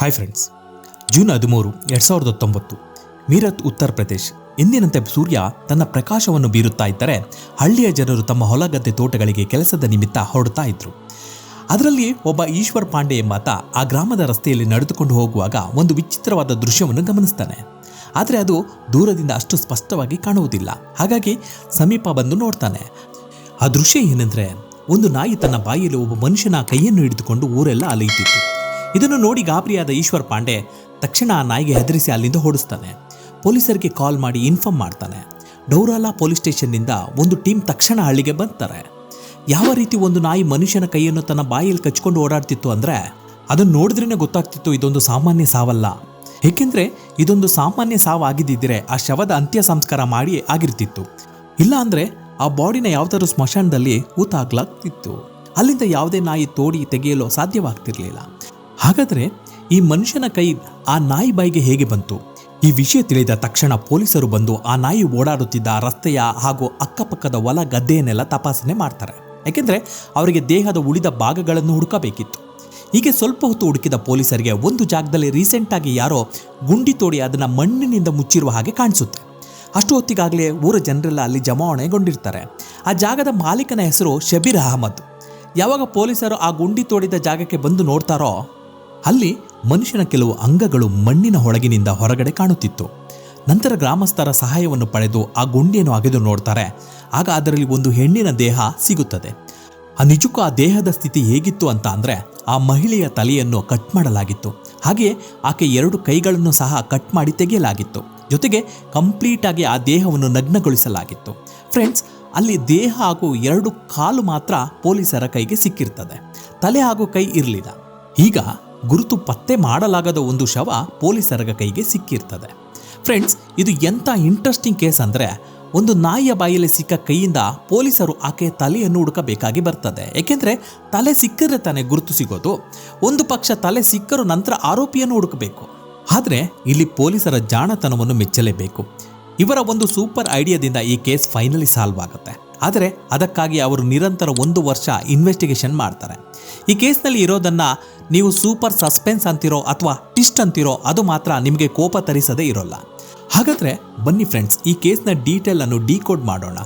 Hi friends June ಹದಿಮೂರು, ಎರಡ್ ಸಾವಿರದ ಹತ್ತೊಂಬತ್ತು. ಮೀರತ್ ಉತ್ತರ ಪ್ರದೇಶ್. ಎಂದಿನಂತೆ ಸೂರ್ಯ ತನ್ನ ಪ್ರಕಾಶವನ್ನು ಬೀರುತ್ತಾ ಇದ್ದರೆ ಹಳ್ಳಿಯ ಜನರು ತಮ್ಮ ಹೊಲಗದ್ದೆ ತೋಟಗಳಿಗೆ ಕೆಲಸದ ನಿಮಿತ್ತ ಹೊರಡ್ತಾ ಇದ್ರು. ಅದರಲ್ಲಿ ಒಬ್ಬ ಈಶ್ವರ್ ಪಾಂಡೆ ಎಂಬಾತ ಆ ಗ್ರಾಮದ ರಸ್ತೆಯಲ್ಲಿ ನಡೆದುಕೊಂಡು ಹೋಗುವಾಗ ಒಂದು ವಿಚಿತ್ರವಾದ ದೃಶ್ಯವನ್ನು ಗಮನಿಸ್ತಾನೆ. ಆದರೆ ಅದು ದೂರದಿಂದ ಅಷ್ಟು ಸ್ಪಷ್ಟವಾಗಿ ಕಾಣುವುದಿಲ್ಲ. ಹಾಗಾಗಿ ಸಮೀಪ ಬಂದು ನೋಡ್ತಾನೆ. ಆ ದೃಶ್ಯ ಏನೆಂದರೆ, ಒಂದು ನಾಯಿ ತನ್ನ ಬಾಯಿಯಲ್ಲಿ ಒಬ್ಬ ಮನುಷ್ಯನ ಕೈಯನ್ನು ಹಿಡಿದುಕೊಂಡು ಊರೆಲ್ಲ ಅಲೆಯುತ್ತಿತ್ತು. ಇದನ್ನು ನೋಡಿ ಗಾಬರಿಯಾದ ಈಶ್ವರ್ ಪಾಂಡೆ ತಕ್ಷಣ ಆ ನಾಯಿಗೆ ಹೆದರಿಸಿ ಅಲ್ಲಿಂದ ಓಡಿಸ್ತಾನೆ. ಪೊಲೀಸರಿಗೆ ಕಾಲ್ ಮಾಡಿ ಇನ್ಫಾರ್ಮ್ ಮಾಡ್ತಾನೆ. ಡೌರಾಲಾ ಪೊಲೀಸ್ ಸ್ಟೇಷನ್ನಿಂದ ಒಂದು ಟೀಮ್ ತಕ್ಷಣ ಹಳ್ಳಿಗೆ ಬರ್ತಾರೆ ಯಾವ ರೀತಿ ಒಂದು ನಾಯಿ ಮನುಷ್ಯನ ಕೈಯನ್ನು ತನ್ನ ಬಾಯಿಯಲ್ಲಿ ಕಚ್ಕೊಂಡು ಓಡಾಡ್ತಿತ್ತು ಅಂದರೆ ಅದನ್ನು ನೋಡಿದ್ರೇನೆ ಗೊತ್ತಾಗ್ತಿತ್ತು ಇದೊಂದು ಸಾಮಾನ್ಯ ಸಾವಲ್ಲ. ಏಕೆಂದರೆ ಇದೊಂದು ಸಾಮಾನ್ಯ ಸಾವು ಆಗಿದ್ದಿದ್ರೆ ಆ ಶವದ ಅಂತ್ಯ ಸಂಸ್ಕಾರ ಮಾಡಿ ಆಗಿರ್ತಿತ್ತು. ಇಲ್ಲ ಅಂದರೆ ಆ ಬಾಡಿನ ಯಾವ್ದಾದ್ರು ಸ್ಮಶಾನದಲ್ಲಿ ಊತಾಗ್ಲಾಗ್ತಿತ್ತು ಅಲ್ಲಿಂದ ಯಾವುದೇ ನಾಯಿ ತೋಡಿ ತೆಗೆಯಲು ಸಾಧ್ಯವಾಗ್ತಿರ್ಲಿಲ್ಲ. ಹಾಗಾದ್ರೆ ಈ ಮನುಷ್ಯನ ಕೈ ಆ ನಾಯಿ ಬಾಯಿಗೆ ಹೇಗೆ ಬಂತು? ಈ ವಿಷಯ ತಿಳಿದ ತಕ್ಷಣ ಪೊಲೀಸರು ಬಂದು ಆ ನಾಯಿ ಓಡಾಡುತ್ತಿದ್ದ ರಸ್ತೆಯ ಹಾಗೂ ಅಕ್ಕಪಕ್ಕದ ಹೊಲ ಗದ್ದೆಯನ್ನೆಲ್ಲ ತಪಾಸಣೆ ಮಾಡ್ತಾರೆ. ಯಾಕೆಂದರೆ ಅವರಿಗೆ ದೇಹದ ಉಳಿದ ಭಾಗಗಳನ್ನು ಹುಡುಕಬೇಕಿತ್ತು. ಹೀಗೆ ಸ್ವಲ್ಪ ಹೊತ್ತು ಹುಡುಕಿದ ಪೊಲೀಸರಿಗೆ ಒಂದು ಜಾಗದಲ್ಲಿ ರೀಸೆಂಟಾಗಿ ಯಾರೋ ಗುಂಡಿ ತೋಡಿ ಅದನ್ನು ಮಣ್ಣಿನಿಂದ ಮುಚ್ಚಿರುವ ಹಾಗೆ ಕಾಣಿಸುತ್ತೆ. ಅಷ್ಟು ಹೊತ್ತಿಗಾಗಲೇ ಊರ ಜನರೆಲ್ಲ ಅಲ್ಲಿ ಜಮಾವಣೆಗೊಂಡಿರ್ತಾರೆ ಆ ಜಾಗದ ಮಾಲೀಕನ ಹೆಸರು ಶಬೀರ್ ಅಹಮದ್. ಯಾವಾಗ ಪೊಲೀಸರು ಆ ಗುಂಡಿ ತೋಡಿದ ಜಾಗಕ್ಕೆ ಬಂದು ನೋಡ್ತಾರೋ ಅಲ್ಲಿ ಮನುಷ್ಯನ ಕೆಲವು ಅಂಗಗಳು ಮಣ್ಣಿನ ಹೊಳಗಿನಿಂದ ಹೊರಗಡೆ ಕಾಣುತ್ತಿತ್ತು. ನಂತರ ಗ್ರಾಮಸ್ಥರ ಸಹಾಯವನ್ನು ಪಡೆದು ಆ ಗುಂಡಿಯನ್ನು ಅಗೆದು ನೋಡ್ತಾರೆ. ಆಗ ಅದರಲ್ಲಿ ಒಂದು ಹೆಣ್ಣಿನ ದೇಹ ಸಿಗುತ್ತದೆ. ಆ ನಿಜಕ್ಕೂ ಆ ದೇಹದ ಸ್ಥಿತಿ ಹೇಗಿತ್ತು ಅಂತ ಅಂದರೆ ಆ ಮಹಿಳೆಯ ತಲೆಯನ್ನು ಕಟ್ ಮಾಡಲಾಗಿತ್ತು. ಹಾಗೆಯೇ ಆಕೆ ಎರಡು ಕೈಗಳನ್ನು ಸಹ ಕಟ್ ಮಾಡಿ ತೆಗೆಯಲಾಗಿತ್ತು. ಜೊತೆಗೆ ಕಂಪ್ಲೀಟಾಗಿ ಆ ದೇಹವನ್ನು ನಗ್ನಗೊಳಿಸಲಾಗಿತ್ತು. ಫ್ರೆಂಡ್ಸ್, ಅಲ್ಲಿ ದೇಹ ಹಾಗೂ ಎರಡು ಕಾಲು ಮಾತ್ರ ಪೊಲೀಸರ ಕೈಗೆ ಸಿಕ್ಕಿರ್ತದೆ. ತಲೆ ಹಾಗೂ ಕೈ ಇರಲಿಲ್ಲ. ಈಗ ಗುರುತು ಪತ್ತೆ ಮಾಡಲಾಗದ ಒಂದು ಶವ ಪೊಲೀಸರ ಕೈಗೆ ಸಿಕ್ಕಿರ್ತದೆ. ಫ್ರೆಂಡ್ಸ್, ಇದು ಎಂಥ ಇಂಟ್ರೆಸ್ಟಿಂಗ್ ಕೇಸ್ ಅಂದರೆ ಒಂದು ನಾಯಿಯ ಬಾಯಲ್ಲಿ ಸಿಕ್ಕ ಕೈಯಿಂದ ಪೊಲೀಸರು ಆಕೆಯ ತಲೆಯನ್ನು ಹುಡುಕಬೇಕಾಗಿ ಬರ್ತದೆ. ಏಕೆಂದರೆ ತಲೆ ಸಿಕ್ಕರೆ ತಾನೇ ಗುರುತು ಸಿಗೋದು. ಒಂದು ಪಕ್ಷ ತಲೆ ಸಿಕ್ಕರು ನಂತರ ಆರೋಪಿಯನ್ನು ಹುಡುಕಬೇಕು. ಆದರೆ ಇಲ್ಲಿ ಪೊಲೀಸರ ಜಾಣತನವನ್ನು ಮೆಚ್ಚಲೇಬೇಕು. ಇವರ ಒಂದು ಸೂಪರ್ ಐಡಿಯಾದಿಂದ ಈ ಕೇಸ್ ಫೈನಲಿ ಸಾಲ್ವ್ ಆಗುತ್ತೆ. ಆದರೆ ಅದಕ್ಕಾಗಿ ಅವರು ನಿರಂತರ ಒಂದು ವರ್ಷ ಇನ್ವೆಸ್ಟಿಗೇಷನ್ ಮಾಡ್ತಾರೆ. ಈ ಕೇಸ್ನಲ್ಲಿ ಇರೋದನ್ನು ನೀವು ಸೂಪರ್ ಸಸ್ಪೆನ್ಸ್ ಅಂತಿರೋ ಅಥವಾ ಟಿಸ್ಟ್ ಅಂತಿರೋ ಅದು ಮಾತ್ರ ನಿಮಗೆ ಕೋಪ ತರಿಸದೇ ಇರೋಲ್ಲ. ಹಾಗಾದ್ರೆ ಬನ್ನಿ ಫ್ರೆಂಡ್ಸ್ ಈ ಕೇಸ್ನ ಡೀಟೇಲನ್ನು ಡಿಕೋಡ್ ಮಾಡೋಣ.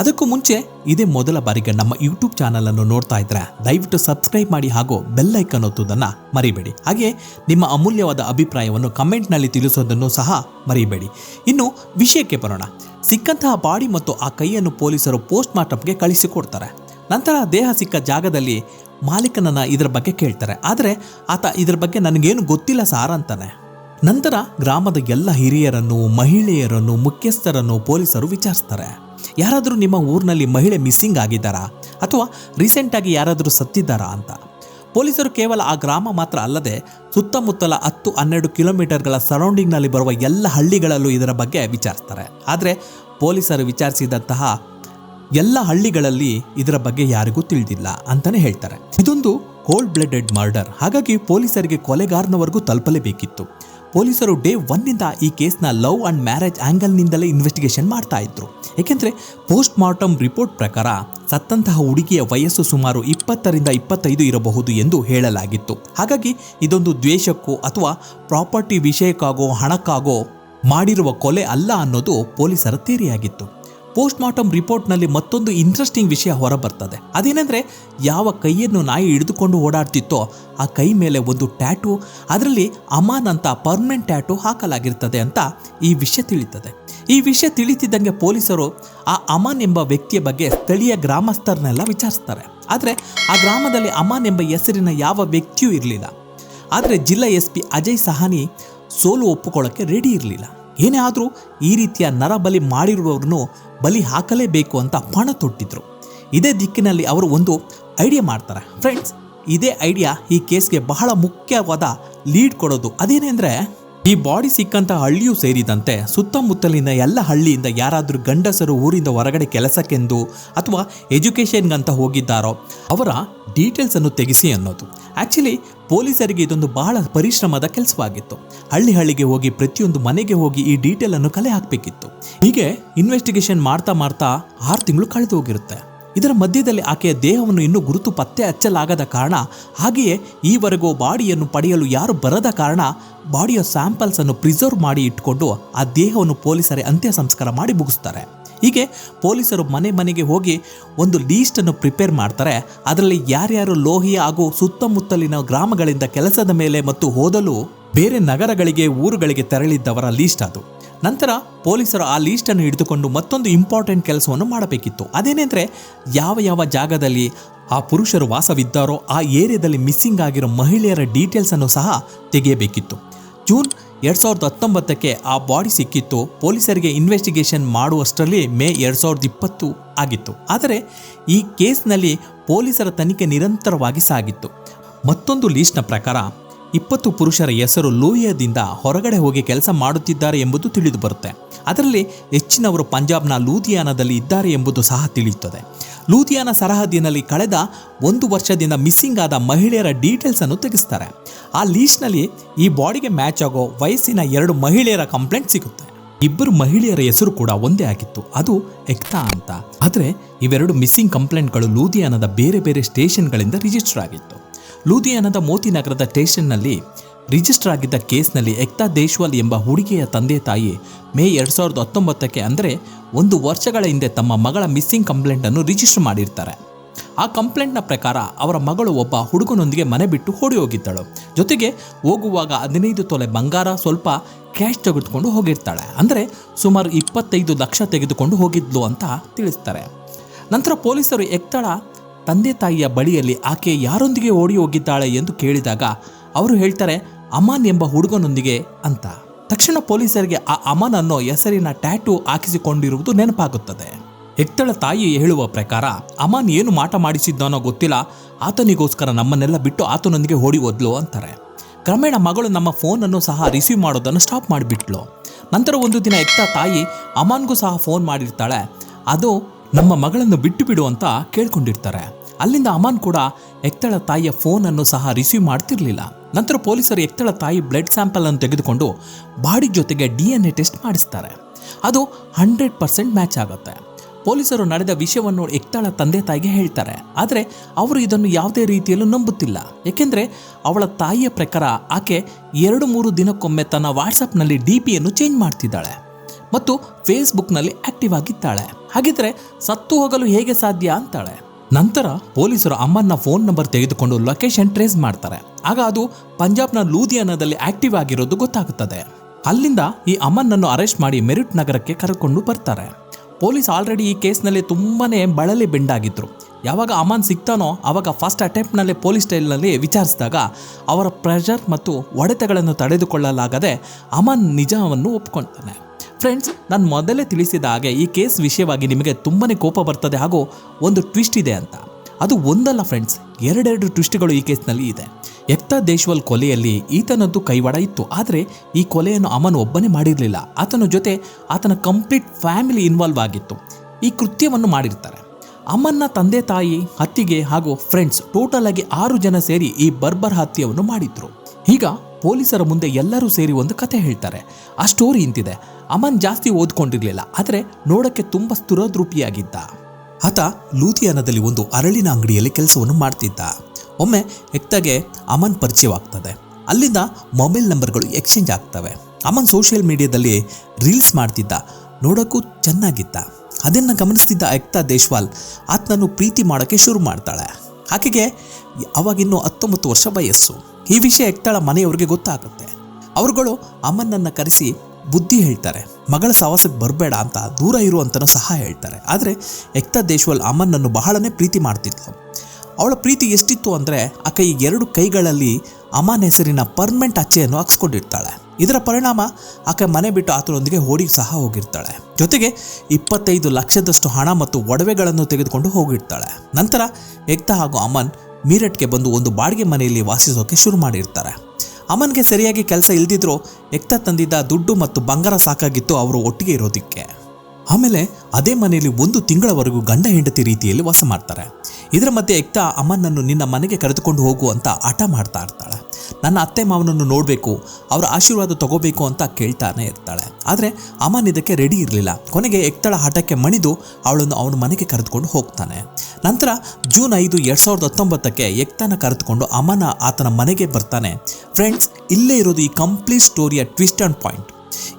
ಅದಕ್ಕೂ ಮುಂಚೆ ಇದೇ ಮೊದಲ ಬಾರಿಗೆ ನಮ್ಮ ಯೂಟ್ಯೂಬ್ ಚಾನಲನ್ನು ನೋಡ್ತಾ ಇದ್ರೆ ದಯವಿಟ್ಟು ಸಬ್ಸ್ಕ್ರೈಬ್ ಮಾಡಿ ಹಾಗೂ ಬೆಲ್ ಐಕನ್ ಒತ್ತುವುದನ್ನು ಮರಿಬೇಡಿ. ಹಾಗೆ ನಿಮ್ಮ ಅಮೂಲ್ಯವಾದ ಅಭಿಪ್ರಾಯವನ್ನು ಕಮೆಂಟ್ನಲ್ಲಿ ತಿಳಿಸೋದನ್ನು ಸಹ ಮರಿಬೇಡಿ. ಇನ್ನು ವಿಷಯಕ್ಕೆ ಬರೋಣ. ಸಿಕ್ಕಂತಹ ಬಾಡಿ ಮತ್ತು ಆ ಕೈಯನ್ನು ಪೊಲೀಸರು ಪೋಸ್ಟ್ ಮಾರ್ಟಮ್ಗೆ ಕಳಿಸಿಕೊಡ್ತಾರೆ. ನಂತರ ದೇಹ ಸಿಕ್ಕ ಜಾಗದಲ್ಲಿ ಮಾಲೀಕನನ್ನ ಇದರ ಬಗ್ಗೆ ಕೇಳ್ತಾರೆ. ಆದರೆ ಆತ ಇದರ ಬಗ್ಗೆ ನನಗೇನು ಗೊತ್ತಿಲ್ಲ ಸಾರ್ ಅಂತಾನೆ. ನಂತರ ಗ್ರಾಮದ ಎಲ್ಲ ಹಿರಿಯರನ್ನು, ಮಹಿಳೆಯರನ್ನು, ಮುಖ್ಯಸ್ಥರನ್ನು ಪೊಲೀಸರು ವಿಚಾರಿಸ್ತಾರೆ. ಯಾರಾದರೂ ನಿಮ್ಮ ಊರಿನಲ್ಲಿ ಮಹಿಳೆ ಮಿಸ್ಸಿಂಗ್ ಆಗಿದ್ದಾರಾ? ಅಥವಾ ರೀಸೆಂಟಾಗಿ ಯಾರಾದರೂ ಸತ್ತಿದ್ದಾರಾ ಅಂತ. ಪೊಲೀಸರು ಕೇವಲ ಆ ಗ್ರಾಮ ಮಾತ್ರ ಅಲ್ಲದೆ ಸುತ್ತಮುತ್ತಲ ಹತ್ತು ಹನ್ನೆರಡು ಕಿಲೋಮೀಟರ್ಗಳ ಸರೌಂಡಿಂಗ್ನಲ್ಲಿ ಬರುವ ಎಲ್ಲ ಹಳ್ಳಿಗಳಲ್ಲೂ ಇದರ ಬಗ್ಗೆ ವಿಚಾರಿಸ್ತಾರೆ. ಆದರೆ ಪೊಲೀಸರು ವಿಚಾರಿಸಿದಂತಹ ಎಲ್ಲ ಹಳ್ಳಿಗಳಲ್ಲಿ ಇದರ ಬಗ್ಗೆ ಯಾರಿಗೂ ತಿಳಿದಿಲ್ಲ ಅಂತಾನೆ ಹೇಳ್ತಾರೆ. ಇದೊಂದು ಕೋಲ್ಡ್ ಬ್ಲಡೆಡ್ ಮರ್ಡರ್ ಹಾಗಾಗಿ ಪೊಲೀಸರಿಗೆ ಕೊಲೆಗಾರನವರೆಗೂ ತಲುಪಲೇಬೇಕಿತ್ತು. ಪೊಲೀಸರು ಡೇ ಒನ್ನಿಂದ ಈ ಕೇಸ್ನ ಲವ್ ಅಂಡ್ ಮ್ಯಾರೇಜ್ ಆಂಗಲ್ನಿಂದಲೇ ಇನ್ವೆಸ್ಟಿಗೇಷನ್ ಮಾಡ್ತಾ ಇದ್ರು. ಏಕೆಂದರೆ ಪೋಸ್ಟ್ ಮಾರ್ಟಮ್ ರಿಪೋರ್ಟ್ ಪ್ರಕಾರ ಸತ್ತಂತಹ ಹುಡುಗಿಯ ವಯಸ್ಸು ಸುಮಾರು ಇಪ್ಪತ್ತರಿಂದ ಇಪ್ಪತ್ತೈದು ಇರಬಹುದು ಎಂದು ಹೇಳಲಾಗಿತ್ತು. ಹಾಗಾಗಿ ಇದೊಂದು ದ್ವೇಷಕ್ಕೋ ಅಥವಾ ಪ್ರಾಪರ್ಟಿ ವಿಷಯಕ್ಕಾಗೋ, ಹಣಕ್ಕಾಗೋ ಮಾಡಿರುವ ಕೊಲೆ ಅಲ್ಲ ಅನ್ನೋದು ಪೊಲೀಸರ ಥಿಯರಿಯಾಗಿತ್ತು ಪೋಸ್ಟ್ ಮಾರ್ಟಮ್ ರಿಪೋರ್ಟ್ನಲ್ಲಿ ಮತ್ತೊಂದು ಇಂಟ್ರೆಸ್ಟಿಂಗ್ ವಿಷಯ ಹೊರಬರ್ತದೆ. ಅದೇನೆಂದರೆ, ಯಾವ ಕೈಯನ್ನು ನಾಯಿ ಹಿಡಿದುಕೊಂಡು ಓಡಾಡ್ತಿತ್ತೋ, ಆ ಕೈ ಮೇಲೆ ಒಂದು ಟ್ಯಾಟು ಅದರಲ್ಲಿ ಅಮಾನ್ ಅಂತ ಪರ್ಮನೆಂಟ್ ಟ್ಯಾಟು ಹಾಕಲಾಗಿರ್ತದೆ ಅಂತ ಈ ವಿಷಯ ತಿಳಿತದೆ. ಈ ವಿಷಯ ತಿಳಿತಿದ್ದಂಗೆ ಪೊಲೀಸರು ಆ ಅಮಾನ್ ಎಂಬ ವ್ಯಕ್ತಿಯ ಬಗ್ಗೆ ಸ್ಥಳೀಯ ಗ್ರಾಮಸ್ಥರನ್ನೆಲ್ಲ ವಿಚಾರಿಸ್ತಾರೆ. ಆದರೆ, ಆ ಗ್ರಾಮದಲ್ಲಿ ಅಮಾನ್ ಎಂಬ ಹೆಸರಿನ ಯಾವ ವ್ಯಕ್ತಿಯೂ ಇರಲಿಲ್ಲ. ಆದರೆ ಜಿಲ್ಲಾ ಎಸ್ ಪಿ ಅಜಯ್ ಸಹಾನಿ ಸೋಲು ಒಪ್ಪುಕೊಳ್ಳೋಕ್ಕೆ ರೆಡಿ ಇರಲಿಲ್ಲ. ಏನೇ ಆದರೂ ಈ ರೀತಿಯ ನರಬಲಿ ಮಾಡಿರುವವರನ್ನು ಬಲಿ ಹಾಕಲೇಬೇಕು ಅಂತ ಪಣ ತೊಟ್ಟಿದ್ರು. ಇದೇ ದಿಕ್ಕಿನಲ್ಲಿ ಅವರು ಒಂದು ಐಡಿಯಾ ಮಾಡ್ತಾರೆ. ಫ್ರೆಂಡ್ಸ್ ಇದೇ ಐಡಿಯಾ ಈ ಕೇಸ್ಗೆ ಬಹಳ ಮುಖ್ಯವಾದ ಲೀಡ್ ಕೊಡೋದು. ಅದೇನೆಂದರೆ ಈ ಬಾಡಿ ಸಿಕ್ಕಂತ ಹಳ್ಳಿಯೂ ಸೇರಿದಂತೆ ಸುತ್ತಮುತ್ತಲಿನ ಎಲ್ಲ ಹಳ್ಳಿಯಿಂದ ಯಾರಾದರೂ ಗಂಡಸರು ಊರಿಂದ ಹೊರಗಡೆ ಕೆಲಸಕ್ಕೆಂದು ಅಥವಾ ಎಜುಕೇಷನ್ಗಂತ ಹೋಗಿದ್ದಾರೋ ಅವರ ಡೀಟೇಲ್ಸ್ ಅನ್ನು ತೆಗೆಸಿ ಅನ್ನೋದು. ಆಕ್ಚುಲಿ ಪೊಲೀಸರಿಗೆ ಇದೊಂದು ಬಹಳ ಪರಿಶ್ರಮದ ಕೆಲಸವಾಗಿತ್ತು. ಹಳ್ಳಿ ಹಳ್ಳಿಗೆ ಹೋಗಿ ಪ್ರತಿಯೊಂದು ಮನೆಗೆ ಹೋಗಿ ಈ ಡೀಟೇಲ್ ಅನ್ನು ಕಲೆ ಹಾಕಬೇಕಿತ್ತು. ಹೀಗೆ ಇನ್ವೆಸ್ಟಿಗೇಷನ್ ಮಾಡ್ತಾ ಮಾಡ್ತಾ ಆರು ತಿಂಗಳು ಕಳೆದು ಹೋಗಿರುತ್ತೆ. ಇದರ ಮಧ್ಯದಲ್ಲಿ ಆಕೆಯ ದೇಹವನ್ನು ಇನ್ನೂ ಗುರುತು ಪತ್ತೆ ಹಚ್ಚಲಾಗದ ಕಾರಣ, ಹಾಗೆಯೇ ಈವರೆಗೂ ಬಾಡಿಯನ್ನು ಪಡೆಯಲು ಯಾರು ಬರದ ಕಾರಣ, ಬಾಡಿಯ ಸ್ಯಾಂಪಲ್ಸ್ ಅನ್ನು ಪ್ರಿಸರ್ವ್ ಮಾಡಿ ಇಟ್ಕೊಂಡು ಆ ದೇಹವನ್ನು ಪೊಲೀಸರೇ ಅಂತ್ಯ ಸಂಸ್ಕಾರ ಮಾಡಿ ಮುಗಿಸ್ತಾರೆ. ಹೀಗೆ ಪೊಲೀಸರು ಮನೆ ಮನೆಗೆ ಹೋಗಿ ಒಂದು ಲೀಸ್ಟನ್ನು ಪ್ರಿಪೇರ್ ಮಾಡ್ತಾರೆ. ಅದರಲ್ಲಿ ಯಾರ್ಯಾರು ಲೋಹಿಯ ಹಾಗೂ ಸುತ್ತಮುತ್ತಲಿನ ಗ್ರಾಮಗಳಿಂದ ಕೆಲಸದ ಮೇಲೆ ಮತ್ತು ಓದಲು ಬೇರೆ ನಗರಗಳಿಗೆ, ಊರುಗಳಿಗೆ ತೆರಳಿದ್ದವರ ಲೀಸ್ಟ್ ಅದು. ನಂತರ ಪೊಲೀಸರು ಆ ಲೀಸ್ಟನ್ನು ಹಿಡಿದುಕೊಂಡು ಮತ್ತೊಂದು ಇಂಪಾರ್ಟೆಂಟ್ ಕೆಲಸವನ್ನು ಮಾಡಬೇಕಿತ್ತು. ಅದೇನೆಂದರೆ ಯಾವ ಯಾವ ಜಾಗದಲ್ಲಿ ಆ ಪುರುಷರು ವಾಸವಿದ್ದಾರೋ ಆ ಏರಿಯಾದಲ್ಲಿ ಮಿಸ್ಸಿಂಗ್ ಆಗಿರೋ ಮಹಿಳೆಯರ ಡೀಟೇಲ್ಸನ್ನು ಸಹ ತೆಗೆಯಬೇಕಿತ್ತು. ಜೂನ್ ಎರಡು ಸಾವಿರದ ಹತ್ತೊಂಬತ್ತಕ್ಕೆ ಆ ಬಾಡಿ ಸಿಕ್ಕಿತ್ತು. ಪೊಲೀಸರಿಗೆ ಇನ್ವೆಸ್ಟಿಗೇಷನ್ ಮಾಡುವಷ್ಟರಲ್ಲಿ ಮೇ ಎರಡು ಸಾವಿರದ ಇಪ್ಪತ್ತು ಆಗಿತ್ತು. ಆದರೆ ಈ ಕೇಸ್ನಲ್ಲಿ ಪೊಲೀಸರ ತನಿಖೆ ನಿರಂತರವಾಗಿ ಸಾಗಿತ್ತು. ಮತ್ತೊಂದು ಲೀಸ್ಟ್ನ ಪ್ರಕಾರ ಇಪ್ಪತ್ತು ಪುರುಷರ ಹೆಸರು ಲೋಹಿಯಾದಿಂದ ಹೊರಗಡೆ ಹೋಗಿ ಕೆಲಸ ಮಾಡುತ್ತಿದ್ದಾರೆ ಎಂಬುದು ತಿಳಿದು ಬರುತ್ತೆ. ಅದರಲ್ಲಿ ಹೆಚ್ಚಿನವರು ಪಂಜಾಬ್ನ ಲೂಧಿಯಾನದಲ್ಲಿ ಇದ್ದಾರೆ ಎಂಬುದು ಸಹ ತಿಳಿಯುತ್ತದೆ. ಲೂಧಿಯಾನ ಸರಹದ್ದಿನಲ್ಲಿ ಕಳೆದ ಒಂದು ವರ್ಷದಿಂದ ಮಿಸ್ಸಿಂಗ್ ಆದ ಮಹಿಳೆಯರ ಡೀಟೇಲ್ಸ್ ಅನ್ನು ತೆಗೆಸ್ತಾರೆ. ಆ ಲೀಸ್ಟ್ನಲ್ಲಿ ಈ ಬಾಡಿಗೆ ಮ್ಯಾಚ್ ಆಗೋ ವಯಸ್ಸಿನ ಎರಡು ಮಹಿಳೆಯರ ಕಂಪ್ಲೇಂಟ್ ಸಿಗುತ್ತೆ. ಇಬ್ಬರು ಮಹಿಳೆಯರ ಹೆಸರು ಕೂಡ ಒಂದೇ ಆಗಿತ್ತು. ಅದು ಎಕ್ತಾ ಅಂತ. ಆದರೆ ಇವೆರಡು ಮಿಸ್ಸಿಂಗ್ ಕಂಪ್ಲೇಂಟ್ಗಳು ಲೂಧಿಯಾನದ ಬೇರೆ ಬೇರೆ ಸ್ಟೇಷನ್ಗಳಿಂದ ರಿಜಿಸ್ಟರ್ ಆಗಿತ್ತು. ಲೂಧಿಯಾನದ ಮೋತಿ ನಗರದ ಸ್ಟೇಷನ್ನಲ್ಲಿ ರಿಜಿಸ್ಟರ್ ಆಗಿದ್ದ ಕೇಸ್ನಲ್ಲಿ ಎಕ್ತಾ ದೇಶ್ವಾಲ್ ಎಂಬ ಹುಡುಗಿಯ ತಂದೆ ತಾಯಿ ಮೇ ಎರಡು ಸಾವಿರದ ಹತ್ತೊಂಬತ್ತಕ್ಕೆ ಅಂದರೆ ಒಂದು ವರ್ಷಗಳ ಹಿಂದೆ ತಮ್ಮ ಮಗಳ ಮಿಸ್ಸಿಂಗ್ ಕಂಪ್ಲೇಂಟನ್ನು ರಿಜಿಸ್ಟರ್ ಮಾಡಿರ್ತಾರೆ. ಆ ಕಂಪ್ಲೇಂಟ್ನ ಪ್ರಕಾರ ಅವರ ಮಗಳು ಒಬ್ಬ ಹುಡುಗನೊಂದಿಗೆ ಮನೆ ಬಿಟ್ಟು ಓಡಿ ಹೋಗಿದ್ದಳು. ಜೊತೆಗೆ ಹೋಗುವಾಗ ಹದಿನೈದು ತೊಲೆ ಬಂಗಾರ ಸ್ವಲ್ಪ ಕ್ಯಾಶ್ ತೆಗೆದುಕೊಂಡು ಹೋಗಿರ್ತಾಳೆ. ಅಂದರೆ ಸುಮಾರು ಇಪ್ಪತ್ತೈದು ಲಕ್ಷ ತೆಗೆದುಕೊಂಡು ಹೋಗಿದ್ಲು ಅಂತ ತಿಳಿಸ್ತಾರೆ. ನಂತರ ಪೊಲೀಸರು ಎಕ್ತಳ ತಂದೆ ತಾಯಿಯ ಬಳಿಯಲ್ಲಿ ಆಕೆ ಯಾರೊಂದಿಗೆ ಓಡಿ ಹೋಗಿದ್ದಾಳೆ ಎಂದು ಕೇಳಿದಾಗ ಅವರು ಹೇಳ್ತಾರೆ, ಅಮಾನ್ ಎಂಬ ಹುಡುಗನೊಂದಿಗೆ ಅಂತ. ತಕ್ಷಣ ಪೊಲೀಸರಿಗೆ ಆ ಅಮನ್ ಅನ್ನೋ ಹೆಸರಿನ ಟ್ಯಾಟೂ ಹಾಕಿಸಿಕೊಂಡಿರುವುದು ನೆನಪಾಗುತ್ತದೆ. ಹೆಕ್ತಳ ತಾಯಿ ಹೇಳುವ ಪ್ರಕಾರ, ಅಮಾನ್ ಏನು ಮಾಟ ಮಾಡಿಸಿದ್ದಾನೋ ಗೊತ್ತಿಲ್ಲ, ಆತನಿಗೋಸ್ಕರ ನಮ್ಮನ್ನೆಲ್ಲ ಬಿಟ್ಟು ಆತನೊಂದಿಗೆ ಓಡಿ ಹೋದ್ಲು ಅಂತಾರೆ. ಕ್ರಮೇಣ ಮಗಳು ನಮ್ಮ ಫೋನನ್ನು ಸಹ ರಿಸೀವ್ ಮಾಡೋದನ್ನು ಸ್ಟಾಪ್ ಮಾಡಿಬಿಟ್ಲು. ನಂತರ ಒಂದು ದಿನ ಎಕ್ತ ತಾಯಿ ಅಮಾನ್ಗೂ ಸಹ ಫೋನ್ ಮಾಡಿರ್ತಾಳೆ. ಅದು, ನಮ್ಮ ಮಗಳನ್ನು ಬಿಟ್ಟು ಬಿಡು ಅಂತ ಕೇಳ್ಕೊಂಡಿರ್ತಾರೆ. ಅಲ್ಲಿಂದ ಅಮಾನ್ ಕೂಡ ಎಕ್ತಳ ತಾಯಿಯ ಫೋನನ್ನು ಸಹ ರಿಸೀವ್ ಮಾಡ್ತಿರ್ಲಿಲ್ಲ. ನಂತರ ಪೊಲೀಸರು ಎಕ್ತಳ ತಾಯಿ ಬ್ಲಡ್ ಸ್ಯಾಂಪಲ್ ಅನ್ನು ತೆಗೆದುಕೊಂಡು ಬಾಡಿ ಜೊತೆಗೆ ಡಿ ಎನ್ ಎ ಟೆಸ್ಟ್ ಮಾಡಿಸ್ತಾರೆ. ಅದು ಹಂಡ್ರೆಡ್ ಪರ್ಸೆಂಟ್ ಮ್ಯಾಚ್ ಆಗುತ್ತೆ. ಪೊಲೀಸರು ನಡೆದ ವಿಷಯವನ್ನು ಎಕ್ತಾಳ ತಂದೆ ತಾಯಿಗೆ ಹೇಳ್ತಾರೆ. ಆದರೆ ಅವರು ಇದನ್ನು ಯಾವುದೇ ರೀತಿಯಲ್ಲೂ ನಂಬುತ್ತಿಲ್ಲ. ಏಕೆಂದರೆ ಅವಳ ತಾಯಿಯ ಪ್ರಕಾರ ಆಕೆ ಎರಡು ಮೂರು ದಿನಕ್ಕೊಮ್ಮೆ ತನ್ನ ವಾಟ್ಸಪ್ನಲ್ಲಿ ಡಿ ಪಿಯನ್ನು ಚೇಂಜ್ ಮಾಡ್ತಿದ್ದಾಳೆ. ಮತ್ತು ಫೇಸ್ಬುಕ್ನಲ್ಲಿ ಆಕ್ಟಿವ್ ಆಗಿದ್ದಾಳೆ. ಹಾಗಿದ್ರೆ ಸತ್ತು ಹೋಗಲು ಹೇಗೆ ಸಾಧ್ಯ ಅಂತಾಳೆ. ನಂತರ ಪೊಲೀಸರು ಅಮ್ಮನ ಫೋನ್ ನಂಬರ್ ತೆಗೆದುಕೊಂಡು ಲೊಕೇಶನ್ ಟ್ರೇಸ್ ಮಾಡ್ತಾರೆ. ಆಗ ಅದು ಪಂಜಾಬ್ನ ಲೂಧಿಯಾನದಲ್ಲಿ ಆಕ್ಟಿವ್ ಆಗಿರೋದು ಗೊತ್ತಾಗುತ್ತದೆ. ಅಲ್ಲಿಂದ ಈ ಅಮ್ಮನನ್ನು ಅರೆಸ್ಟ್ ಮಾಡಿ ಮೆರಿಟ್ ನಗರಕ್ಕೆ ಕರ್ಕೊಂಡು ಬರ್ತಾರೆ. ಪೊಲೀಸ್ ಆಲ್ರೆಡಿ ಈ ಕೇಸ್ನಲ್ಲಿ ತುಂಬಾನೇ ಬಳಲಿ ಬೆಂಡಾಗಿದ್ರು. ಯಾವಾಗ ಅಮನ್ ಸಿಗ್ತಾನೋ ಆವಾಗ ಫಸ್ಟ್ ಅಟೆಂಪ್ಟ್ನಲ್ಲೇ ಪೊಲೀಸ್ ಸ್ಟೈಲ್ನಲ್ಲಿ ವಿಚಾರಿಸಿದಾಗ ಅವರ ಪ್ರೆಷರ್ ಮತ್ತು ಒಡೆತಗಳನ್ನು ತಡೆದುಕೊಳ್ಳಲಾಗದೆ ಅಮನ್ ನಿಜವನ್ನು ಒಪ್ಕೊಳ್ತಾನೆ ಫ್ರೆಂಡ್ಸ್ ನಾನು ಮೊದಲೇ ತಿಳಿಸಿದ ಹಾಗೆ ಈ ಕೇಸ್ ವಿಷಯವಾಗಿ ನಿಮಗೆ ತುಂಬಾ ಕೋಪ ಬರ್ತದೆ ಹಾಗೂ ಒಂದು ಟ್ವಿಸ್ಟ್ ಇದೆ ಅಂತ. ಅದು ಒಂದಲ್ಲ ಫ್ರೆಂಡ್ಸ್ ಎರಡೆರಡು ಟ್ವಿಸ್ಟ್ಗಳು ಈ ಕೇಸ್ನಲ್ಲಿ ಇದೆ. ಎಕ್ತಾ ದೇಶ್ವಲ್ ಕೊಲೆಯಲ್ಲಿ ಈತನದ್ದು ಕೈವಾಡ ಇತ್ತು, ಆದರೆ ಈ ಕೊಲೆಯನ್ನು ಅಮನ್ ಒಬ್ಬನೇ ಮಾಡಿರಲಿಲ್ಲ. ಆತನ ಜೊತೆ ಆತನ ಕಂಪ್ಲೀಟ್ ಫ್ಯಾಮಿಲಿ ಇನ್ವಾಲ್ವ್ ಆಗಿತ್ತು. ಈ ಕೃತ್ಯವನ್ನು ಮಾಡಿರ್ತಾರೆ. ಅಮ್ಮನ್ನ ತಂದೆ ತಾಯಿ ಹತ್ತಿಗೆ ಹಾಗೂ ಫ್ರೆಂಡ್ಸ್ ಟೋಟಲ್ ಆಗಿ ಆರು ಜನ ಸೇರಿ ಈ ಬರ್ಬರ್ ಹತ್ಯೆಯನ್ನು ಮಾಡಿದ್ರು. ಈಗ ಪೊಲೀಸರ ಮುಂದೆ ಎಲ್ಲರೂ ಸೇರಿ ಒಂದು ಕತೆ ಹೇಳ್ತಾರೆ. ಆ ಸ್ಟೋರಿ ಇಂತಿದೆ. ಅಮನ್ ಜಾಸ್ತಿ ಓದ್ಕೊಂಡಿರಲಿಲ್ಲ, ಆದರೆ ನೋಡಕ್ಕೆ ತುಂಬ ಸ್ಥಿರದ್ರೂಪಿಯಾಗಿದ್ದ. ಆತ ಲೂಥಿಯಾನದಲ್ಲಿ ಒಂದು ಅರಳಿನ ಅಂಗಡಿಯಲ್ಲಿ ಕೆಲಸವನ್ನು ಮಾಡ್ತಿದ್ದ. ಒಮ್ಮೆ ಎಕ್ತಾಗೆ ಅಮನ್ ಪರಿಚಯವಾಗ್ತದೆ. ಅಲ್ಲಿಂದ ಮೊಬೈಲ್ ನಂಬರ್ಗಳು ಎಕ್ಸ್ಚೇಂಜ್ ಆಗ್ತವೆ. ಅಮನ್ ಸೋಷಿಯಲ್ ಮೀಡಿಯಾದಲ್ಲಿ ರೀಲ್ಸ್ ಮಾಡ್ತಿದ್ದ, ನೋಡೋಕ್ಕೂ ಚೆನ್ನಾಗಿದ್ದ. ಅದನ್ನು ಗಮನಿಸ್ತಿದ್ದ ಎಕ್ತಾ ದೇಶ್ವಾಲ್, ಆತನನ್ನು ಪ್ರೀತಿ ಮಾಡೋಕ್ಕೆ ಶುರು ಮಾಡ್ತಾಳೆ. ಆಕೆಗೆ ಅವಾಗಿನ್ನೂ ಹತ್ತೊಂಬತ್ತು ವರ್ಷ ವಯಸ್ಸು. ಈ ವಿಷಯ ಎಕ್ತಾಳ ಮನೆಯವ್ರಿಗೆ ಗೊತ್ತಾಗುತ್ತೆ. ಅವರುಗಳು ಅಮ್ಮನನ್ನು ಕರೆಸಿ ಬುದ್ಧಿ ಹೇಳ್ತಾರೆ. ಮಗಳ ಸಹವಾಸಕ್ಕೆ ಬರಬೇಡ ಅಂತ ದೂರ ಇರು ಅಂತನೂ ಸಹ ಹೇಳ್ತಾರೆ. ಆದರೆ ಎಕ್ತಾ ದೇಶ್ವಲ್ ಅಮ್ಮನನ್ನು ಬಹಳನೇ ಪ್ರೀತಿ ಮಾಡ್ತಿದ್ಲು. ಅವಳ ಪ್ರೀತಿ ಎಷ್ಟಿತ್ತು ಅಂದರೆ ಆಕೆ ಎರಡು ಕೈಗಳಲ್ಲಿ ಅಮ್ಮನ ಹೆಸರಿನ ಪರ್ಮನೆಂಟ್ ಅಚ್ಚೆಯನ್ನು ಹಾಕ್ಸ್ಕೊಂಡಿರ್ತಾಳೆ. ಇದರ ಪರಿಣಾಮ ಆಕೆ ಮನೆ ಬಿಟ್ಟು ಆತನೊಂದಿಗೆ ಓಡಿ ಸಹ ಹೋಗಿರ್ತಾಳೆ. ಜೊತೆಗೆ ಇಪ್ಪತ್ತೈದು ಲಕ್ಷದಷ್ಟು ಹಣ ಮತ್ತು ಒಡವೆಗಳನ್ನು ತೆಗೆದುಕೊಂಡು ಹೋಗಿರ್ತಾಳೆ. ನಂತರ ಎಕ್ತಾ ಹಾಗೂ ಅಮನ್ ಮೀರಟ್ಗೆ ಬಂದು ಒಂದು ಬಾಡಿಗೆ ಮನೆಯಲ್ಲಿ ವಾಸಿಸೋಕೆ ಶುರು ಮಾಡಿರ್ತಾರೆ. ಅಮನ್ಗೆ ಸರಿಯಾಗಿ ಕೆಲಸ ಇಲ್ದಿದ್ರು ಎಕ್ತ ತಂದಿದ್ದ ದುಡ್ಡು ಮತ್ತು ಬಂಗಾರ ಸಾಕಾಗಿತ್ತು ಅವರು ಒಟ್ಟಿಗೆ ಇರೋದಕ್ಕೆ. ಆಮೇಲೆ ಅದೇ ಮನೆಯಲ್ಲಿ ಒಂದು ತಿಂಗಳವರೆಗೂ ಗಂಡ ಹೆಂಡತಿ ರೀತಿಯಲ್ಲಿ ವಾಸ ಮಾಡ್ತಾರೆ. ಇದರ ಮಧ್ಯೆ ಎಕ್ತಾ ಅಮ್ಮನನ್ನು ನಿನ್ನ ಮನೆಗೆ ಕರೆದುಕೊಂಡು ಹೋಗು ಅಂತ ಹಠ ಮಾಡ್ತಾ ಇರ್ತಾಳೆ. ನನ್ನ ಅತ್ತೆ ಮಾವನನ್ನು ನೋಡಬೇಕು, ಅವರ ಆಶೀರ್ವಾದ ತಗೋಬೇಕು ಅಂತ ಕೇಳ್ತಾನೆ ಇರ್ತಾಳೆ. ಆದರೆ ಅಮ್ಮನ ಇದಕ್ಕೆ ರೆಡಿ ಇರಲಿಲ್ಲ. ಕೊನೆಗೆ ಎಕ್ತಳ ಹಠಕ್ಕೆ ಮಣಿದು ಅವಳನ್ನು ಅವನ ಮನೆಗೆ ಕರೆದುಕೊಂಡು ಹೋಗ್ತಾನೆ. ನಂತರ ಜೂನ್ ಐದು ಎರಡು ಸಾವಿರದ ಹತ್ತೊಂಬತ್ತಕ್ಕೆ ಎಕ್ತನ ಕರೆದುಕೊಂಡು ಅಮ್ಮನ ಆತನ ಮನೆಗೆ ಬರ್ತಾನೆ. ಫ್ರೆಂಡ್ಸ್ ಇಲ್ಲೇ ಇರೋದು ಈ ಕಂಪ್ಲೀಟ್ ಸ್ಟೋರಿಯ ಟ್ವಿಸ್ಟ್ ಆ್ಯಂಡ್ ಪಾಯಿಂಟ್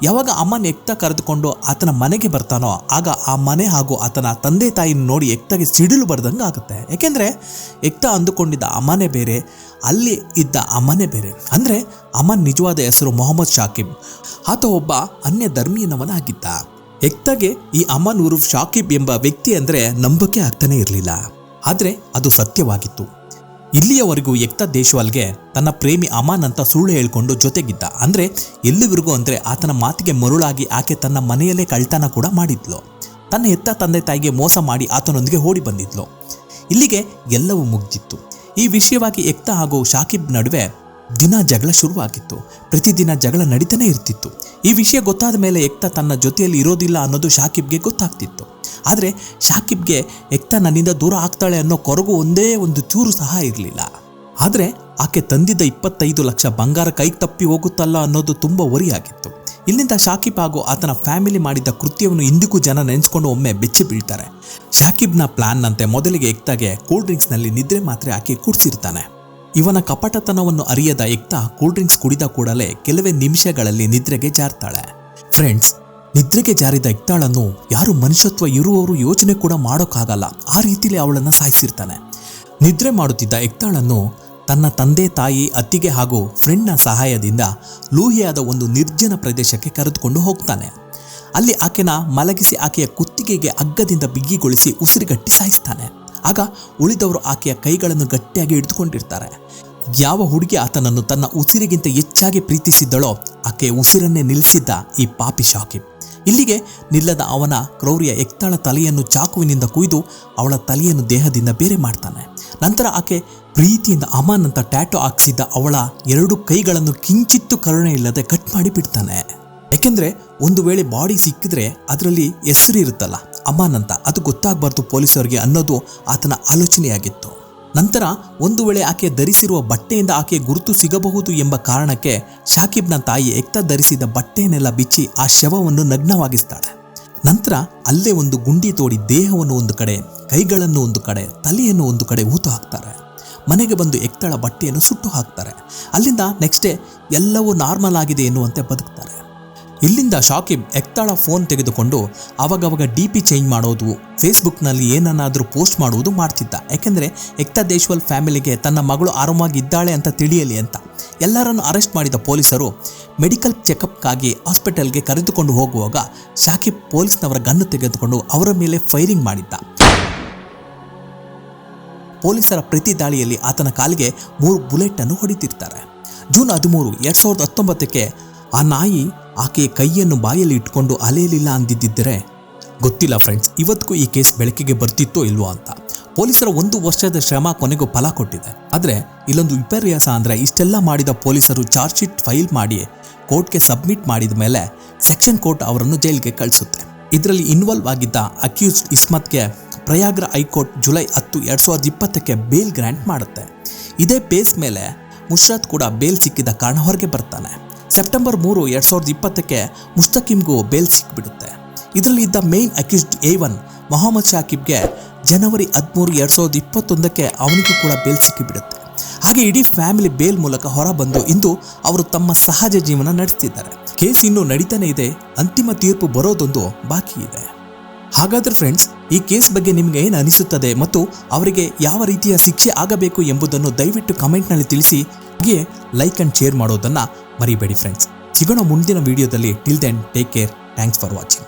ಯಾವಾಗ ಅಮ್ಮನ ಎಕ್ತ ಕರೆದುಕೊಂಡು ಆತನ ಮನೆಗೆ ಬರ್ತಾನೋ, ಆಗ ಆ ಮನೆ ಹಾಗೂ ಆತನ ತಂದೆ ತಾಯಿನ ನೋಡಿ ಎಕ್ತಗೆ ಸಿಡಿಲು ಬರ್ದಂಗೆ ಆಗುತ್ತೆ. ಯಾಕೆಂದರೆ ಎಕ್ತ ಅಂದುಕೊಂಡಿದ್ದ ಅಮ್ಮನೇ ಬೇರೆ, ಅಲ್ಲಿ ಇದ್ದ ಅಮ್ಮನೇ ಬೇರೆ. ಅಂದರೆ ಅಮನ್ ನಿಜವಾದ ಹೆಸರು ಮೊಹಮ್ಮದ್ ಶಾಕಿಬ್. ಆತ ಒಬ್ಬ ಅನ್ಯ ಧರ್ಮೀಯನವನಾಗಿದ್ದ. ಎಕ್ತಗೆ ಈ ಅಮನ್ ಉರುಫ್ ಶಾಕಿಬ್ ಎಂಬ ವ್ಯಕ್ತಿ ಅಂದರೆ ನಂಬಕ್ಕೆ ಆಗ್ತಾನೆ ಇರಲಿಲ್ಲ. ಆದರೆ ಅದು ಸತ್ಯವಾಗಿತ್ತು. ಇಲ್ಲಿಯವರೆಗೂ ಎಕ್ತ ದೇಶವಾಲ್ಗೆ ತನ್ನ ಪ್ರೇಮಿ ಅಮಾನ್ ಅಂತ ಸುಳ್ಳು ಹೇಳ್ಕೊಂಡು ಜೊತೆಗಿದ್ದ. ಅಂದ್ರೆ ಎಲ್ಲಿವರೆಗೂ ಅಂದ್ರೆ ಆತನ ಮಾತಿಗೆ ಮರುಳಾಗಿ ಆಕೆ ತನ್ನ ಮನೆಯಲ್ಲೇ ಕಳ್ತನ ಕೂಡ ಮಾಡಿದ್ಲು. ತನ್ನ ಹೆತ್ತ ತಂದೆ ತಾಯಿಗೆ ಮೋಸ ಮಾಡಿ ಆತನೊಂದಿಗೆ ಓಡಿ ಬಂದಿದ್ಲು. ಇಲ್ಲಿಗೆ ಎಲ್ಲವೂ ಮುಗ್ದಿತ್ತು. ಈ ವಿಷಯವಾಗಿ ಎಕ್ತ ಹಾಗೂ ಶಾಕಿಬ್ ನಡುವೆ ದಿನ ಜಗಳ ಶುರುವಾಗಿತ್ತು. ಪ್ರತಿದಿನ ಜಗಳ ನಡೀತಾನೆ ಇರ್ತಿತ್ತು. ಈ ವಿಷಯ ಗೊತ್ತಾದ ಮೇಲೆ ಎಕ್ತ ತನ್ನ ಜೊತೆಯಲ್ಲಿ ಇರೋದಿಲ್ಲ ಅನ್ನೋದು ಶಾಕಿಬ್ಗೆ ಗೊತ್ತಾಗ್ತಿತ್ತು. ಆದರೆ ಶಾಕಿಬ್ಗೆ ಎಕ್ತ ನನ್ನಿಂದ ದೂರ ಆಗ್ತಾಳೆ ಅನ್ನೋ ಕೊರಗು ಒಂದೇ ಒಂದು ಚೂರು ಸಹ ಇರಲಿಲ್ಲ. ಆದರೆ ಆಕೆ ತಂದಿದ್ದ ಇಪ್ಪತ್ತೈದು ಲಕ್ಷ ಬಂಗಾರ ಕೈಗೆ ತಪ್ಪಿ ಹೋಗುತ್ತಲ್ಲ ಅನ್ನೋದು ತುಂಬ ಒರಿಯಾಗಿತ್ತು ಇಲ್ಲಿಂದ ಶಾಕಿಬ್ ಹಾಗೂ ಆತನ ಫ್ಯಾಮಿಲಿ ಮಾಡಿದ ಕೃತ್ಯವನ್ನು ಇಂದಿಗೂ ಜನ ನೆನೆಸ್ಕೊಂಡು ಒಮ್ಮೆ ಬೆಚ್ಚಿ ಬೀಳ್ತಾರೆ. ಶಾಕಿಬ್ನ ಪ್ಲಾನ್ನಂತೆ ಮೊದಲಿಗೆ ಎಕ್ತಾಗೆ ಕೂಲ್ ಡ್ರಿಂಕ್ಸ್ನಲ್ಲಿ ನಿದ್ರೆ ಮಾತ್ರೆ ಆಕೆ ಕುಡಿಸಿರ್ತಾನೆ. ಇವನ ಕಪಟತನವನ್ನು ಅರಿಯದ ಎಕ್ತಾ ಕೂಲ್ ಡ್ರಿಂಕ್ಸ್ ಕುಡಿದ ಕೂಡಲೇ ಕೆಲವೇ ನಿಮಿಷಗಳಲ್ಲಿ ನಿದ್ರೆಗೆ ಜಾರ್ತಾಳೆ. ಫ್ರೆಂಡ್ಸ್ ನಿದ್ರೆಗೆ ಜಾರಿದ ಎಕ್ತಾಳನ್ನು ಯಾರು ಮನುಷ್ಯತ್ವ ಇರುವವರು ಯೋಚನೆ ಕೂಡ ಮಾಡೋಕ್ಕಾಗಲ್ಲ. ಆ ರೀತಿಲಿ ಅವಳನ್ನು ಸಾಯಿಸಿರ್ತಾನೆ. ನಿದ್ರೆ ಮಾಡುತ್ತಿದ್ದ ಎಕ್ತಾಳನ್ನು ತನ್ನ ತಂದೆ ತಾಯಿ, ಅತ್ತಿಗೆ ಹಾಗೂ ಫ್ರೆಂಡ್ನ ಸಹಾಯದಿಂದ ಲೂಹಿಯಾದ ಒಂದು ನಿರ್ಜನ ಪ್ರದೇಶಕ್ಕೆ ಕರೆದುಕೊಂಡು ಹೋಗ್ತಾನೆ. ಅಲ್ಲಿ ಆಕೆನ ಮಲಗಿಸಿ ಆಕೆಯ ಕುತ್ತಿಗೆಗೆ ಅಗ್ಗದಿಂದ ಬಿಗಿಗೊಳಿಸಿ ಉಸಿರುಗಟ್ಟಿ ಸಾಯಿಸ್ತಾನೆ. ಆಗ ಉಳಿದವರು ಆಕೆಯ ಕೈಗಳನ್ನು ಗಟ್ಟಿಯಾಗಿ ಹಿಡಿದುಕೊಂಡಿರ್ತಾರೆ. ಯಾವ ಹುಡುಗಿ ಆತನನ್ನು ತನ್ನ ಉಸಿರಿಗಿಂತ ಹೆಚ್ಚಾಗಿ ಪ್ರೀತಿಸಿದ್ದಳೋ ಆಕೆಯ ಉಸಿರನ್ನೇ ನಿಲ್ಲಿಸಿದ್ದ ಈ ಪಾಪಿ ಶಾಕಿಬ್. ಇಲ್ಲಿಗೆ ನಿಲ್ಲದ ಅವನ ಕ್ರೌರ್ಯ ಎಕ್ತಾಳ ತಲೆಯನ್ನು ಚಾಕುವಿನಿಂದ ಕುಯ್ದು ಅವಳ ತಲೆಯನ್ನು ದೇಹದಿಂದ ಬೇರೆ ಮಾಡ್ತಾನೆ. ನಂತರ ಆಕೆ ಪ್ರೀತಿಯಿಂದ ಅಮನ್ ಅಂತ ಟ್ಯಾಟೋ ಹಾಕ್ಸಿದ್ದ ಅವಳ ಎರಡು ಕೈಗಳನ್ನು ಕಿಂಚಿತ್ತು ಕರುಣೆ ಇಲ್ಲದೆ ಕಟ್ ಮಾಡಿ ಬಿಡ್ತಾನೆ. ಯಾಕೆಂದ್ರೆ ಒಂದು ವೇಳೆ ಬಾಡಿ ಸಿಕ್ಕಿದ್ರೆ ಅದರಲ್ಲಿ ಹೆಸರು ಇರುತ್ತಲ್ಲ ಅಮಾನ್ ಅಂತ ಅದು ಗೊತ್ತಾಗಬಾರ್ದು ಪೊಲೀಸರಿಗೆ ಅನ್ನೋದು ಆತನ ಆಲೋಚನೆಯಾಗಿತ್ತು. ನಂತರ ಒಂದು ವೇಳೆ ಆಕೆ ಧರಿಸಿರುವ ಬಟ್ಟೆಯಿಂದ ಆಕೆ ಗುರುತು ಸಿಗಬಹುದು ಎಂಬ ಕಾರಣಕ್ಕೆ ಶಾಕಿಬ್ನ ತಾಯಿ ಎಕ್ತ ಧರಿಸಿದ ಬಟ್ಟೆಯನ್ನೆಲ್ಲ ಬಿಚ್ಚಿ ಆ ಶವವನ್ನು ನಗ್ನವಾಗಿಸ್ತಾಳೆ. ನಂತರ ಅಲ್ಲೇ ಒಂದು ಗುಂಡಿ ತೋಡಿ ದೇಹವನ್ನು ಒಂದು ಕಡೆ, ಕೈಗಳನ್ನು ಒಂದು ಕಡೆ, ತಲೆಯನ್ನು ಒಂದು ಕಡೆ ಊತು ಹಾಕ್ತಾರೆ. ಮನೆಗೆ ಬಂದು ಎಕ್ತಳ ಬಟ್ಟೆಯನ್ನು ಸುಟ್ಟು ಹಾಕ್ತಾರೆ. ಅಲ್ಲಿಂದ ನೆಕ್ಸ್ಟ್ ಡೇ ಎಲ್ಲವೂ ನಾರ್ಮಲ್ ಆಗಿದೆ ಎನ್ನುವಂತೆ ಬದುಕ್ತಾರೆ. ಇಲ್ಲಿಂದ ಶಾಕಿಬ್ ಎಕ್ತಾಳ ಫೋನ್ ತೆಗೆದುಕೊಂಡು ಅವಾಗವಾಗ ಡಿ ಪಿ ಚೇಂಜ್ ಮಾಡೋದು, ಫೇಸ್ಬುಕ್ನಲ್ಲಿ ಏನನ್ನಾದರೂ ಪೋಸ್ಟ್ ಮಾಡುವುದು ಮಾಡ್ತಿದ್ದ. ಯಾಕೆಂದರೆ ಎಕ್ತಾ ದೇಶ್ವಲ್ ಫ್ಯಾಮಿಲಿಗೆ ತನ್ನ ಮಗಳು ಆರಾಮಾಗಿದ್ದಾಳೆ ಅಂತ ತಿಳಿಯಲಿ ಅಂತ. ಎಲ್ಲರನ್ನು ಅರೆಸ್ಟ್ ಮಾಡಿದ ಪೊಲೀಸರು ಮೆಡಿಕಲ್ ಚೆಕಪ್ಗಾಗಿ ಹಾಸ್ಪಿಟಲ್ಗೆ ಕರೆದುಕೊಂಡು ಹೋಗುವಾಗ ಶಾಕಿಬ್ ಪೊಲೀಸ್ನವರ ಗನ್ನು ತೆಗೆದುಕೊಂಡು ಅವರ ಮೇಲೆ ಫೈರಿಂಗ್ ಮಾಡಿದ್ದ. ಪೊಲೀಸರ ಪ್ರತಿ ದಾಳಿಯಲ್ಲಿ ಆತನ ಕಾಲಿಗೆ ಮೂರು ಬುಲೆಟ್ ಅನ್ನು ಹೊಡಿತಿರ್ತಾರೆ. ಜೂನ್ ಹದಿಮೂರು, ಎರಡ್ ಸಾವಿರದ ಹತ್ತೊಂಬತ್ತಕ್ಕೆ ಆ ನಾಯಿ ಆಕೆಯ ಕೈಯನ್ನು ಬಾಯಲ್ಲಿ ಇಟ್ಕೊಂಡು ಅಲೆಯಲಿಲ್ಲ ಅಂದಿದ್ದರೆ ಗೊತ್ತಿಲ್ಲ ಫ್ರೆಂಡ್ಸ್ ಇವತ್ತಿಗೂ ಈ ಕೇಸ್ ಬೆಳಕಿಗೆ ಬರ್ತಿತ್ತೋ ಇಲ್ವೋ ಅಂತ. ಪೊಲೀಸರ ಒಂದು ವರ್ಷದ ಶ್ರಮ ಕೊನೆಗೂ ಫಲ ಕೊಟ್ಟಿದೆ. ಆದರೆ, ಇಲ್ಲೊಂದು ವಿಪರ್ಯಾಸ ಅಂದರೆ ಇಷ್ಟೆಲ್ಲ ಮಾಡಿದ ಪೊಲೀಸರು ಚಾರ್ಜ್ ಶೀಟ್ ಫೈಲ್ ಮಾಡಿ ಕೋರ್ಟ್ಗೆ ಸಬ್ಮಿಟ್ ಮಾಡಿದ ಮೇಲೆ ಸೆಕ್ಷನ್ ಕೋರ್ಟ್ ಅವರನ್ನು ಜೈಲಿಗೆ ಕಳಿಸುತ್ತೆ. ಇದರಲ್ಲಿ ಇನ್ವಾಲ್ವ್ ಆಗಿದ್ದ ಅಕ್ಯೂಸ್ಡ್ ಇಸ್ಮತ್ಗೆ ಪ್ರಯಾಗ್ರ ಹೈಕೋರ್ಟ್ ಜುಲೈ ಹತ್ತು ಎರಡು ಸಾವಿರದ ಇಪ್ಪತ್ತಕ್ಕೆ ಬೇಲ್ ಗ್ರ್ಯಾಂಟ್ ಮಾಡುತ್ತೆ. ಇದೇ ಬೇಸ್ ಮೇಲೆ ಮುಷ್ರತ್ ಕೂಡ ಬೇಲ್ ಸಿಕ್ಕಿದ ಕಾರಣ ಹೊರಗೆ ಬರ್ತಾನೆ. ಸೆಪ್ಟೆಂಬರ್ ಮೂರು ಎರಡು ಸಾವಿರದ ಇಪ್ಪತ್ತಕ್ಕೆ ಮುಸ್ತಕಿಮ್ಗೂ ಬೇಲ್ ಸಿಕ್ಬಿಡುತ್ತೆ. ಇದರಲ್ಲಿ ಇದ್ದ main accused A one Mohammed ಶಾಕಿಬ್ಗೆ ಜನವರಿ ಹದಿಮೂರು ಎರಡು ಸಾವಿರದ ಇಪ್ಪತ್ತೊಂದಕ್ಕೆ ಅವನಿಗೂ ಕೂಡ ಬೇಲ್ ಸಿಕ್ಕಿಬಿಡುತ್ತೆ. ಹಾಗೆ ಇಡೀ ಫ್ಯಾಮಿಲಿ ಬೇಲ್ ಮೂಲಕ ಹೊರಬಂದು ಇಂದು ಅವರು ತಮ್ಮ ಸಹಜ ಜೀವನ ನಡೆಸ್ತಿದ್ದಾರೆ. ಕೇಸ್ ಇನ್ನೂ ನಡೀತಾನೆ ಇದೆ, ಅಂತಿಮ ತೀರ್ಪು ಬರೋದೊಂದು ಬಾಕಿ ಇದೆ. ಹಾಗಾದ್ರೆ ಫ್ರೆಂಡ್ಸ್ ಈ ಕೇಸ್ ಬಗ್ಗೆ ನಿಮ್ಗೆ ಏನು ಅನಿಸುತ್ತದೆ ಮತ್ತು ಅವರಿಗೆ ಯಾವ ರೀತಿಯ ಶಿಕ್ಷೆ ಆಗಬೇಕು ಎಂಬುದನ್ನು ದಯವಿಟ್ಟು ಕಮೆಂಟ್ನಲ್ಲಿ ತಿಳಿಸಿ, ಹಾಗೆ ಲೈಕ್ ಅಂಡ್ ಶೇರ್ ಮಾಡೋದನ್ನ ಮರಿಬೇಡಿ ಫ್ರೆಂಡ್ಸ್ ಸಿಗೋಣ ಮುಂದಿನ ವಿಡಿಯೋದಲ್ಲಿ till then take care thanks for watching